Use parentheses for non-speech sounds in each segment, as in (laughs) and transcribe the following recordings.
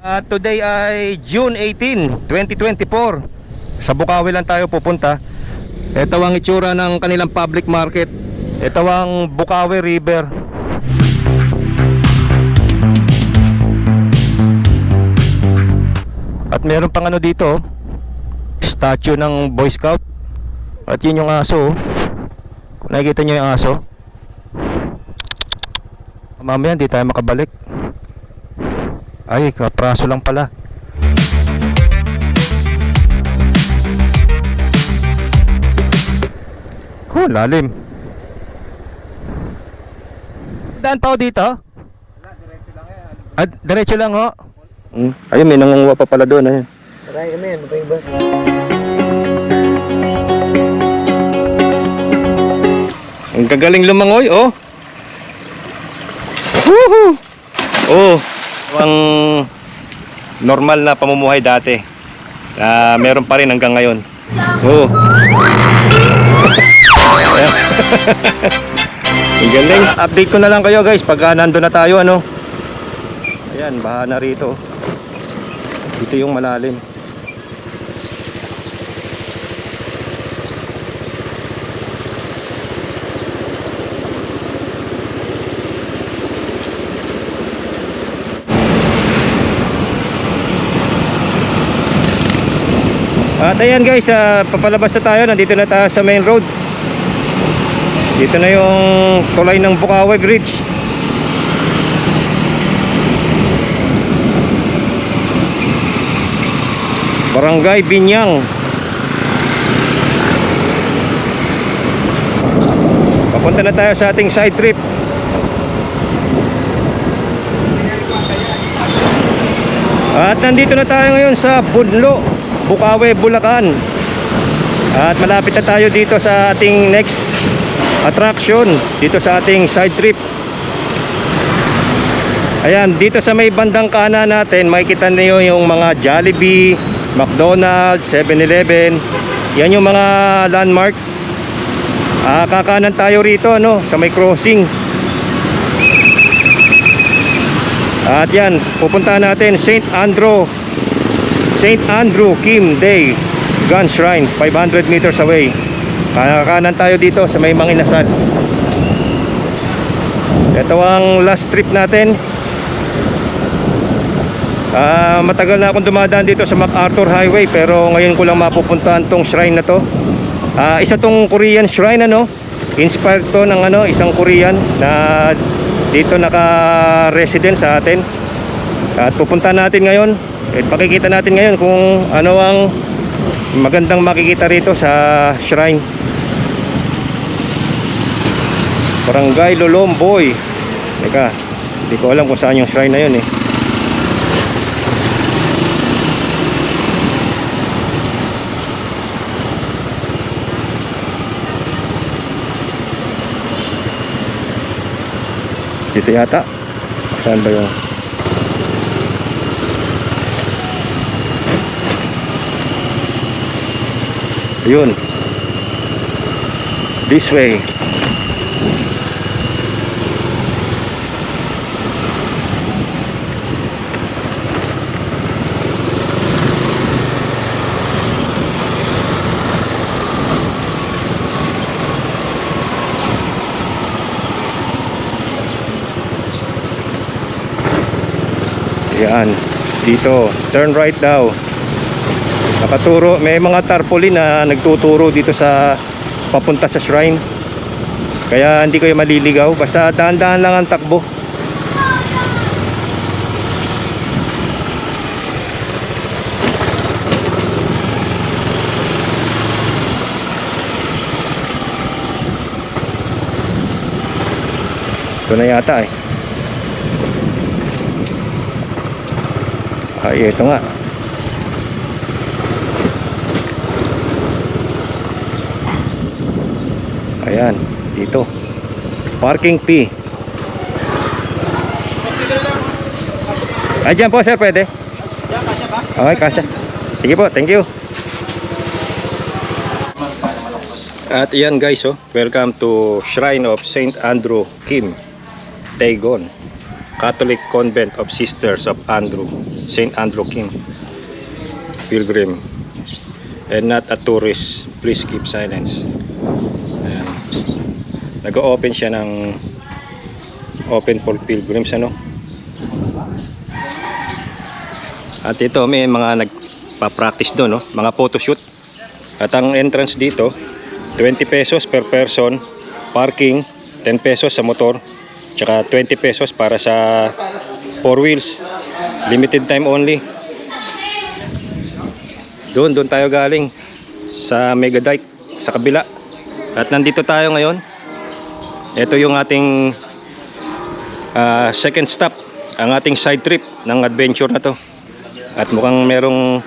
At today ay June 18, 2024. Sa Bukawi lang tayo pupunta. Ito ang itsura ng kanilang public market. Ito ang Bukawi River. At meron pang ano dito, statue ng Boy Scout. At yun yung aso. Kung nakikita nyo yung aso. Mamaya hindi tayo makabalik. Ay, kapraso lang pala. Oh, lalim. Daan pa ako dito? Ah, diretso lang ho. Hmm. Ayun, may nangunguha pa pala doon. Ayun. Try kami yan, pa iba. Ang gagaling lumangoy, oh. Woohoo! Oh, ang normal na pamumuhay dati. Na meron pa rin hanggang ngayon. Oh. (laughs) Ang galing. Update ko na lang kayo guys pagka nandun na tayo ano. Ayan, baha na rito. Dito yung malalim. At ayan guys, ah, papalabas na tayo. Nandito na tayo sa main road. Dito na yung tulay ng Bukawi Bridge. Barangay Binyang. Papunta na tayo sa ating side trip. At nandito na tayo ngayon sa Budlo, Bukawi, Bulacan. At malapit na tayo dito sa ating next attraction, dito sa ating side trip. Ayan, dito sa may bandang kanan natin, makikita niyo yung mga Jollibee, McDonald's, 7-Eleven. Yan yung mga landmark. Ah, kakanan tayo rito, no, sa may crossing. At yan, pupuntahan natin St. Andrew St. Andrew Kim Day Gun Shrine 500 meters away. Kanakanan tayo dito sa may Manginasal Ito ang last trip natin. Ah, Matagal na akong dumadaan dito sa MacArthur Highway Pero ngayon ko lang mapupuntahan tong shrine na to. Ah, Isa tong Korean shrine ano? Inspired to ng ano, isang Korean na dito naka-resident sa atin at pupunta natin ngayon at pakikita natin ngayon kung ano ang magandang makikita rito sa shrine. Barangay Lolomboy Teka, hindi ko alam kung saan yung shrine na yun eh. Dito yata. Saan ba yung Ayun. This way. Yan. Dito. Turn right daw. Nakaturo, may mga tarpaulin na nagtuturo dito sa papunta sa shrine. Kaya hindi kayo maliligaw, basta dahan-dahan lang ang takbo. Ito na yata eh. Ay, ito nga. Ayan, dito. Parking fee. Ay, dyan po sir, pwede? Okay, kasya. Sige po, thank you. At iyan guys, oh, welcome to Shrine of St. Andrew Kim, Dagon, Catholic Convent of Sisters of Andrew St. Andrew Kim pilgrim and not a tourist please keep silence. Nag-open siya ng open for pilgrims ano? At ito may mga nagpa-practice doon no? mga photoshoot. At ang entrance dito 20 pesos per person parking 10 pesos sa motor tsaka 20 pesos para sa four wheels limited time only. Doon doon tayo galing sa Mega Dike sa kabila at nandito tayo ngayon ito yung ating ah, second stop ang ating side trip ng adventure na to at mukhang merong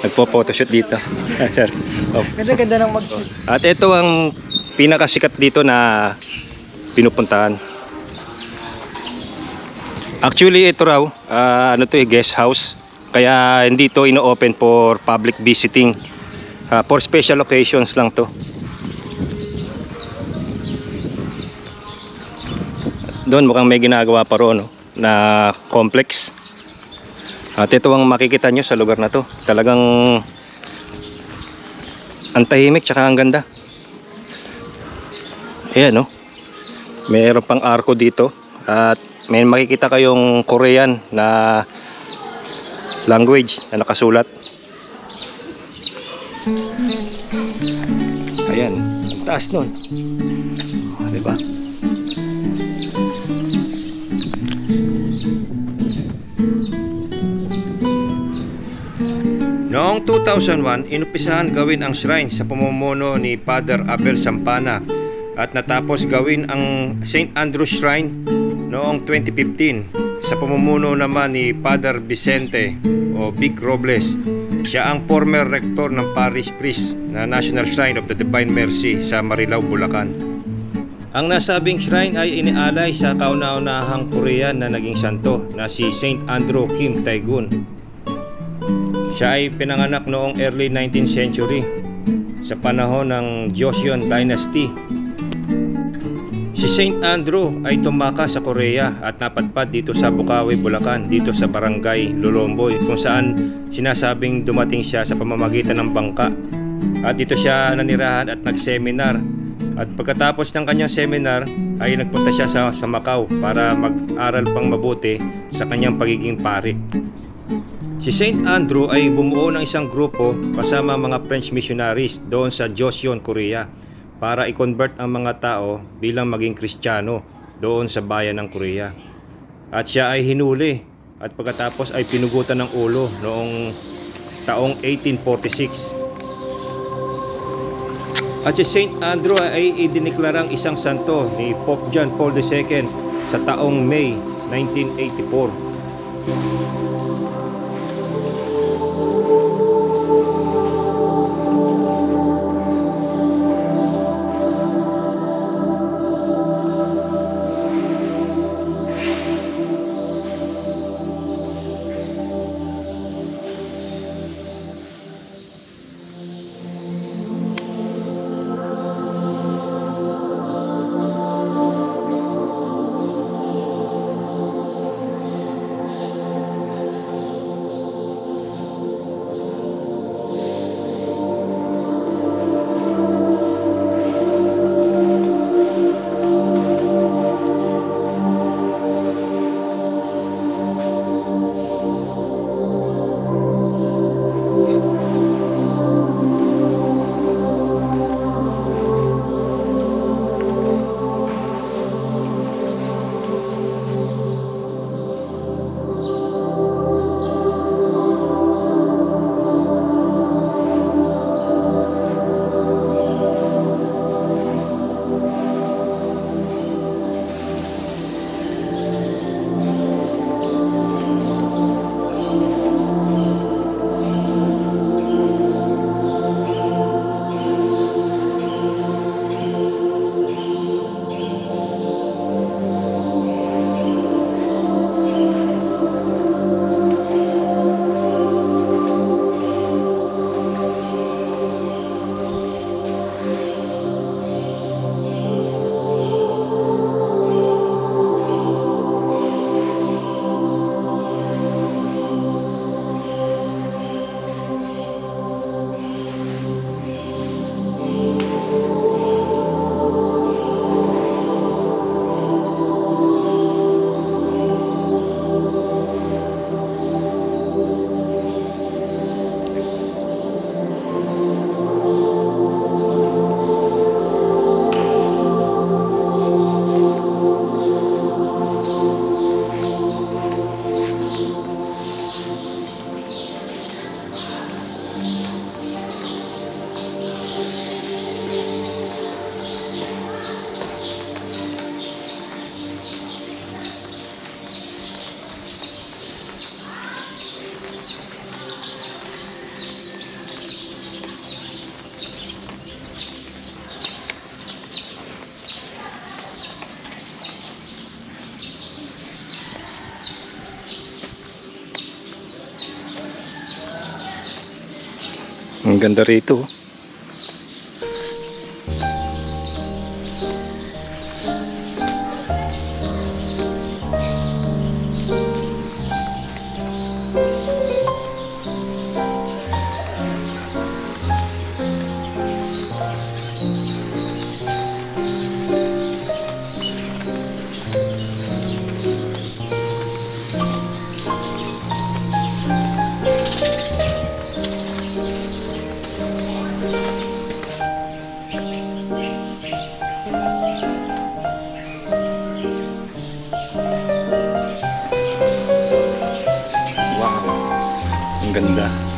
nagpo-photoshoot dito (laughs) Sir. Oh. Ganda-ganda ng mag-shoot. At ito ang pinakasikat dito na pinupuntahan. Actually ito raw, ah, ano to eh, guest house. Kaya hindi to ino-open for public visiting. Ah, for special occasions lang to. Doon mukhang may ginagawa pa ron no, na complex. At ito ang makikita nyo sa lugar na to. Talagang ang tahimik tsaka ang ganda. Ayan no. Mayroon pang arko dito at may makikita kayong Korean na language na nakasulat. Ayan, ang taas nun. Diba? Noong 2001, inupisahan gawin ang shrine sa pamumuno ni Father Abel Sampana at natapos gawin ang St. Andrew Shrine noong 2015 sa pamumuno naman ni Father Vicente o Big Robles. Siya ang former rector ng Parish Priest na National Shrine of the Divine Mercy sa Marilao, Bulacan. Ang nasabing shrine ay inialay sa kauna-unahang Korean na naging santo na si St. Andrew Kim Taegun. Siya ay pinanganak noong early 19th century sa panahon ng Joseon Dynasty. Si St. Andrew ay tumaka sa Korea at napadpad dito sa Bukawi, Bulacan, dito sa barangay Lulomboy kung saan sinasabing dumating siya sa pamamagitan ng bangka. At dito siya nanirahan at nag-seminar. At pagkatapos ng kanyang seminar ay nagpunta siya sa, sa Macau para mag-aral pang mabuti sa kanyang pagiging pari. Si St. Andrew ay bumuo ng isang grupo kasama mga French missionaries doon sa Joseon, Korea para i-convert ang mga tao bilang maging Kristiyano doon sa bayan ng Korea. At siya ay hinuli at pagkatapos ay pinugutan ng ulo noong taong 1846. At si St. Andrew ay idineklarang isang santo ni Pope John Paul II sa taong May 1984. Ganda rito. Ganda.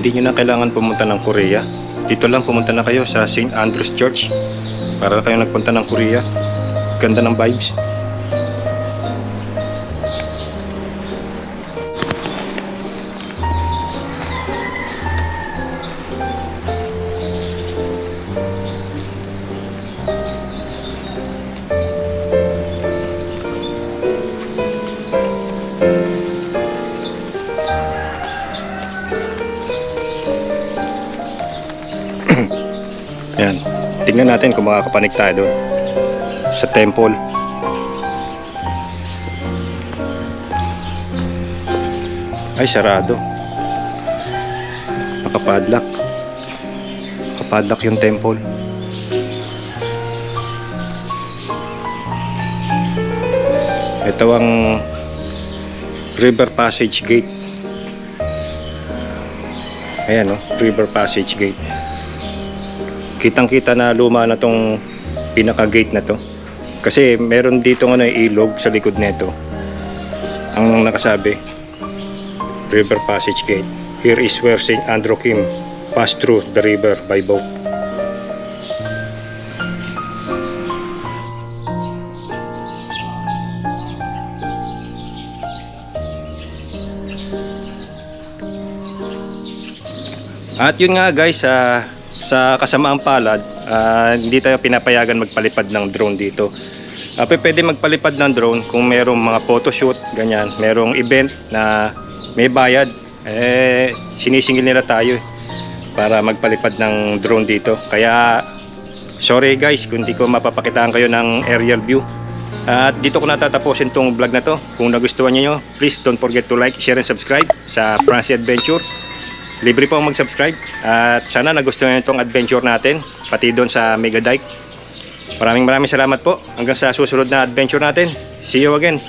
Hindi nyo na kailangan pumunta ng Korea. Dito lang pumunta na kayo sa St. Andrew's Church. Para kayo nagpunta ng Korea. Ganda ng vibes. Tingnan natin kung makakapanik tayo doon. Sa temple. Ay, sarado. Nakapadlock. Nakapadlock yung temple. Ito ang River Passage Gate. Ayan, no? River Passage Gate kitang-kita na luma na tong pinaka-gate na to. Kasi meron dito ano ilog sa likod nito. Ang nakasabi, River Passage Gate. Here is where St. Andrew Kim passed through the river by boat. At yun nga guys, sa sa kasamaang palad, ah, hindi tayo pinapayagan magpalipad ng drone dito. Uh, pwede magpalipad ng drone kung merong mga photoshoot, ganyan, merong event na may bayad, eh sinisingil nila tayo eh, para magpalipad ng drone dito. Kaya sorry guys kung hindi ko mapapakitaan kayo ng aerial view. At dito ko natatapusin tong vlog na to. Kung nagustuhan niyo, please don't forget to like, share, and subscribe sa Francie Adventure. Libre po mag-subscribe at sana nagustuhan niyo itong adventure natin pati doon sa Mega Dike. Maraming maraming salamat po. Hanggang sa susunod na adventure natin. See you again.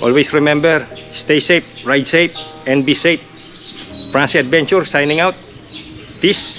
Always remember, stay safe, ride safe, and be safe. Francie Adventure signing out. Peace.